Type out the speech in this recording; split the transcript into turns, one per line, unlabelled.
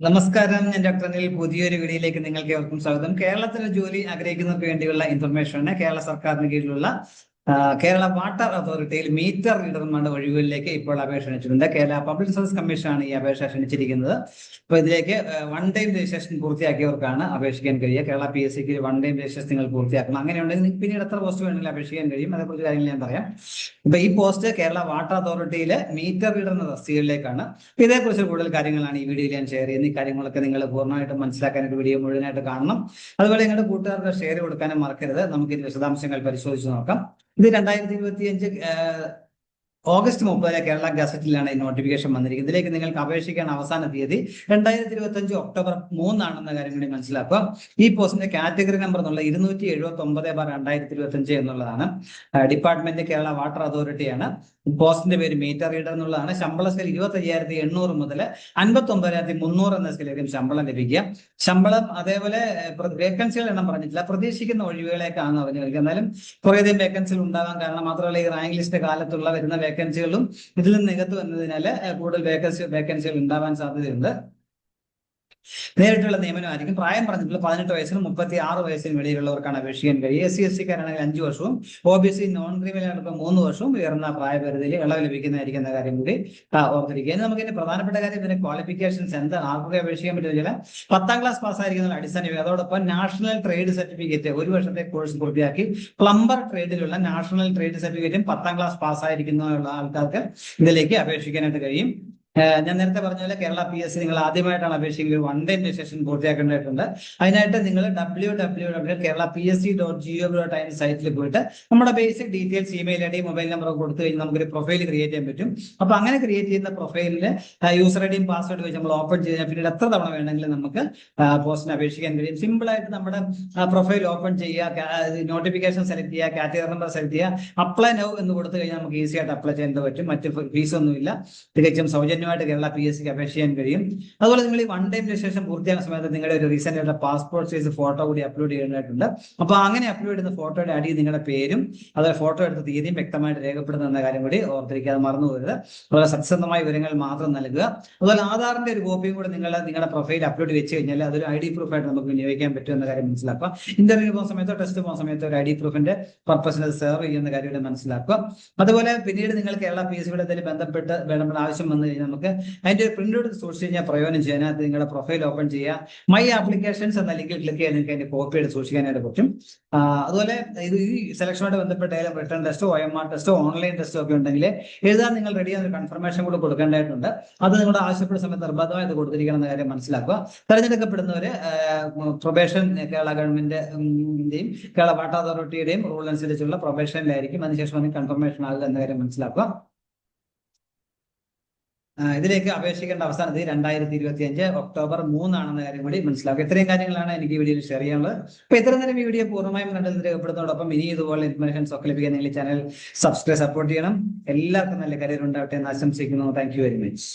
നമസ്കാരം ഞാൻ ഡോക്ടർ അനിൽ. പുതിയൊരു വീഡിയോയിലേക്ക് നിങ്ങൾക്ക് ഏവർക്കും സ്വാഗതം. കേരളത്തിലെ ജോലി ആഗ്രഹിക്കുന്നവർക്ക് വേണ്ടിയുള്ള ഇൻഫർമേഷൻ ആണ് കേരള സർക്കാരിന് കീഴിലുള്ള കേരള വാട്ടർ അതോറിറ്റിയിൽ മീറ്റർ റീഡർമാരുടെ ഒഴിവുകളിലേക്ക് ഇപ്പോൾ അപേക്ഷ ക്ഷണിച്ചിട്ടുണ്ട്. കേരള പബ്ലിക് സർവീസ് കമ്മീഷനാണ് ഈ അപേക്ഷ ക്ഷണിച്ചിരിക്കുന്നത്. അപ്പോൾ ഇതിലേക്ക് വൺ ടൈം രജിസ്ട്രേഷൻ പൂർത്തിയാക്കിയവർക്കാണ് അപേക്ഷിക്കാൻ കഴിയുക. കേരള പി എസ് സിക്ക് വൺ ടൈം രജിസ്ട്രേഷൻ നിങ്ങൾ പൂർത്തിയാക്കണം. അങ്ങനെയുണ്ടെങ്കിൽ നിങ്ങൾക്ക് പിന്നീട് എത്ര പോസ്റ്റ് വേണമെങ്കിലും അപേക്ഷിക്കാൻ കഴിയും. അതേക്കുറിച്ച് കാര്യങ്ങൾ ഞാൻ പറയാം. ഇപ്പൊ ഈ പോസ്റ്റ് കേരള വാട്ടർ അതോറിറ്റിയിലെ മീറ്റർ റീഡർ എന്ന തസ്തികയിലേക്കാണ് ഇതേക്കുറിച്ച് കൂടുതൽ കാര്യങ്ങളാണ് ഈ വീഡിയോയിൽ ഞാൻ ഷെയർ ചെയ്യുന്നത്. ഈ കാര്യങ്ങളൊക്കെ നിങ്ങൾ പൂർണമായിട്ട് മനസ്സിലാക്കാനായിട്ട് വീഡിയോ മുഴുവനായിട്ട് കാണണം. അതുപോലെ നിങ്ങളുടെ കൂട്ടുകാർക്ക് ഷെയർ കൊടുക്കാനും മറക്കരുത്. നമുക്ക് ഇത് വിശദാംശങ്ങൾ പരിശോധിച്ച് നോക്കാം. ഇത് രണ്ടായിരത്തി ഇരുപത്തി അഞ്ച് ഓഗസ്റ്റ് മുപ്പതിലെ കേരള ഗസറ്റിലാണ് ഈ നോട്ടിഫിക്കേഷൻ വന്നിരിക്കുന്നത്. ഇതിലേക്ക് നിങ്ങൾക്ക് അപേക്ഷിക്കാൻ അവസാന തീയതി രണ്ടായിരത്തി ഇരുപത്തി അഞ്ച് ഒക്ടോബർ മൂന്നാണെന്ന കാര്യം കൂടി മനസ്സിലാക്കുക. ഈ പോസ്റ്റിന്റെ കാറ്റഗറി നമ്പർ എന്നുള്ള ഇരുന്നൂറ്റി എഴുപത്തി ഒമ്പത് ബാർ രണ്ടായിരത്തി ഇരുപത്തി അഞ്ച് എന്നുള്ളതാണ് ഡിപ്പാർട്ട്മെന്റ് കേരള വാട്ടർ അതോറിറ്റിയാണ്. പോസ്റ്റിന്റെ പേര് മീറ്റർ റീഡർ എന്നുള്ളതാണ്. ശമ്പള സ്കെയിൽ ഇരുപത്തി അയ്യായിരത്തി എണ്ണൂറ് മുതൽ അൻപത്തി ഒമ്പതിനായിരത്തി മുന്നൂറ് എന്ന സ്കെയിലായിരിക്കും ശമ്പളം ലഭിക്കുക. ശമ്പളം അതേപോലെ വേക്കൻസികൾ എണ്ണം പറഞ്ഞിട്ടില്ല. പ്രതീക്ഷിക്കുന്ന ഒഴിവുകളേക്കാണ് പറഞ്ഞു എന്നാലും കുറേയധികം വേക്കൻസികൾ ഉണ്ടാകാൻ കാരണം മാത്രമല്ല ഈ റാങ്ക് ലിസ്റ്റ് കാലത്തുള്ള വരുന്ന വേക്കൻസികളും ഇതിൽ നിന്ന് നികത്തു വന്നതിനാൽ കൂടുതൽ വേക്കൻസി വേക്കൻസികൾ ഉണ്ടാവാൻ സാധ്യതയുണ്ട്. നേരിട്ടുള്ള നിയമനമായിരിക്കും. പ്രായം പറഞ്ഞിട്ടുള്ള പതിനെട്ട് വയസ്സിനും മുപ്പത്തി ആറ് വയസ്സിനും ഇടയിലുള്ളവർക്കാണ് അപേക്ഷിക്കാൻ കഴിയുക. എസ് സി എസ് സിക്കാരാണെങ്കിൽ അഞ്ച് വർഷവും O B C non criminal മൂന്ന് വർഷവും ഉയർന്ന പ്രായപരിധിയിൽ ഇളവ് ലഭിക്കുന്നതായിരിക്കും എന്ന കാര്യം കൂടി ഓർത്തിരിക്കുക. നമുക്ക് ഇതിന്റെ പ്രധാനപ്പെട്ട കാര്യം ഇതിന്റെ ക്വാളിഫിക്കേഷൻസ് എന്താണ്? ആർക്കൊക്കെ അപേക്ഷിക്കാൻ പറ്റുന്ന പത്താം ക്ലാസ് പാസ്സായിരിക്കുന്ന അടിസ്ഥാന അതോടൊപ്പം നാഷണൽ ട്രേഡ് സർട്ടിഫിക്കറ്റ് ഒരു വർഷത്തെ കോഴ്സ് പൂർത്തിയാക്കി പ്ലംബർ ട്രേഡിലുള്ള നാഷണൽ ട്രേഡ് സർട്ടിഫിക്കറ്റും പത്താം ക്ലാസ് പാസ്സായിരിക്കുന്ന ആൾക്കാർക്ക് ഇതിലേക്ക് അപേക്ഷിക്കാനായിട്ട് കഴിയും. ഞാൻ നേരത്തെ പറഞ്ഞ പോലെ കേരള പി എസ് സി നിങ്ങൾ ആദ്യമായിട്ടാണ് അപേക്ഷിക്കുന്നത് വൺ ഡേ രജിസ്ട്രേഷൻ പൂർത്തിയാക്കേണ്ടതായിട്ടുണ്ട്. അതിനായിട്ട് നിങ്ങൾ W W W Kerala P S C dot G O dot I സൈറ്റിൽ പോയിട്ട് നമ്മുടെ basic details email I D mobile number കൊടുത്തു കഴിഞ്ഞാൽ നമുക്കൊരു പ്രൊഫൈൽ ക്രിയേറ്റ് ചെയ്യാൻ പറ്റും. അപ്പൊ അങ്ങനെ ക്രിയേറ്റ് ചെയ്യുന്ന പ്രൊഫൈലിൽ യൂസർ ഐ ഡിയും പാസ്വേഡ് വെച്ച് നമ്മൾ ഓപ്പൺ ചെയ്ത് പിന്നീട് എത്ര തവണ വേണമെങ്കിലും നമുക്ക് പോസ്റ്റിന് അപേക്ഷിക്കാൻ കഴിയും. സിമ്പിൾ ആയിട്ട് നമ്മുടെ പ്രൊഫൈൽ ഓപ്പൺ ചെയ്യുക നോട്ടിഫിക്കേഷൻ സെലക്ട് ചെയ്യുക കാറ്റഗറി നമ്പർ സെലക്ട് ചെയ്യുക അപ്ലൈ നൗ എന്ന് കൊടുത്തു കഴിഞ്ഞാൽ നമുക്ക് ഈസി ആയിട്ട് അപ്ലൈ ചെയ്യാൻ പറ്റും. മറ്റ് ഫീസ് ഒന്നുമില്ല. തികച്ചും സൗജന്യമായിട്ട് കേരള പി എസ് സിക്ക് അപേക്ഷ ചെയ്യാൻ കഴിയും. അതുപോലെ നിങ്ങൾ ഈ വൺ ടൈം രജിസ്ട്രേഷൻ പൂർത്തിയാകുന്ന സമയത്ത് നിങ്ങളുടെ ഒരു റീസെന്റ് ആയിട്ട് പാസ്പോർട്ട് സൈസ് ഫോട്ടോ കൂടി അപ്ലോഡ് ചെയ്യേണ്ടതായിട്ടുണ്ട്. അപ്പൊ അങ്ങനെ അപ്ലോഡ് ചെയ്യുന്ന ഫോട്ടോയുടെ അടിയിൽ നിങ്ങളുടെ പേരും അതുപോലെ ഫോട്ടോ എടുത്ത തീയതിയും വ്യക്തമായിട്ട് രേഖപ്പെടുന്ന എന്ന കാര്യം കൂടി ഓർത്തിരിക്കാതെ മറന്നു പോകരുത്. അതുപോലെ സത്യസന്ധമായ വിവരങ്ങൾ മാത്രം നൽകുക. അതുപോലെ ആധാറിന്റെ ഒരു കോപ്പിയും കൂടി നിങ്ങൾ നിങ്ങളുടെ പ്രൊഫൈൽ അപ്ലോഡ് വെച്ച് കഴിഞ്ഞാൽ അതൊരു ഐ ഡി പ്രൂഫ് ആയിട്ട് നമുക്ക് വിനിയോഗിക്കാൻ പറ്റും എന്ന കാര്യം മനസ്സിലാക്കുക. ഇന്റർവ്യൂ പോകുന്ന സമയത്തോ ടെസ്റ്റ് പോകുന്ന സമയത്തോ ഒരു ഐ ഡി പ്രൂഫിന്റെ പർപ്പസിന് സെർവ് ചെയ്യുന്ന കാര്യം മനസ്സിലാക്കുക. അതുപോലെ പിന്നീട് നിങ്ങൾ കേരള പി എസ് സിയുടെ ബന്ധപ്പെട്ട് വേണമെന്ന് ആവശ്യം വന്നു കഴിഞ്ഞാൽ നമുക്ക് അതിന്റെ പ്രിന്റ് ഔട്ട് സൂക്ഷിച്ച് കഴിഞ്ഞാൽ പ്രയോജനം ചെയ്യാൻ അത് നിങ്ങളുടെ പ്രൊഫൈൽ ഓപ്പൺ ചെയ്യുക മൈ ആപ്ലിക്കേഷൻസ് എന്ന ലിങ്കിൽ ക്ലിക്ക് ചെയ്ത് നിങ്ങൾക്ക് അതിന്റെ കോപ്പി എടുത്ത് സൂക്ഷിക്കാനായിട്ട് പറ്റും. അതുപോലെ ഇത് ഈ സെലക്ഷനുമായിട്ട് ബന്ധപ്പെട്ട റിട്ടേൺ ടെസ്റ്റോ ഒ എം ആർ ടെസ്റ്റോ ഓൺലൈൻ ടെസ്റ്റോ ഒക്കെ ഉണ്ടെങ്കിൽ എഴുതാൻ നിങ്ങൾ റെഡി ആകുന്ന കൺഫർമേഷൻ കൂടെ കൊടുക്കേണ്ടതായിട്ടുണ്ട്. അത് നിങ്ങളുടെ ആവശ്യപ്പെടുന്ന സമയത്ത് നിർബന്ധമായി അത് കൊടുത്തിരിക്കണം എന്ന കാര്യം മനസ്സിലാക്കുക. തെരഞ്ഞെടുക്കപ്പെടുന്നവര് പ്രൊബേഷൻ കേരള ഗവൺമെന്റിന്റെയും കേരള വാട്ടർ അതോറിറ്റിയുടെയും റൂൾ അനുസരിച്ചുള്ള പ്രൊബേഷനിലായിരിക്കും അതിനുശേഷം കൺഫർമേഷൻ ആകുക എന്ന കാര്യം മനസ്സിലാക്കുക. ഇതിലേക്ക് അപേക്ഷിക്കേണ്ട അവസാന തീയതി രണ്ടായിരത്തി ഇരുപത്തി അഞ്ച് ഒക്ടോബർ മൂന്നാണെന്ന കാര്യം കൂടി മനസ്സിലാക്കുക. ഇത്രയും കാര്യങ്ങളാണ് എനിക്ക് ഈ വീഡിയോയിൽ ഷെയർ ചെയ്യാനുള്ളത്. അപ്പൊ ഇത്ര നേരം ഈ വീഡിയോ പൂർണമായും കണ്ടത് രേഖപ്പെടുന്നതോടൊപ്പം ഇനി ഇതുപോലെ ഇൻഫർമേഷൻസ് ഒക്കെ ലഭിക്കാൻ നിങ്ങൾ ചാനൽ സബ്സ്ക്രൈബ് സപ്പോർട്ട് ചെയ്യണം. എല്ലാവർക്കും നല്ല കരിയർ ഉണ്ടാവട്ടെ എന്ന് ആശംസിക്കുന്നു. Thank very much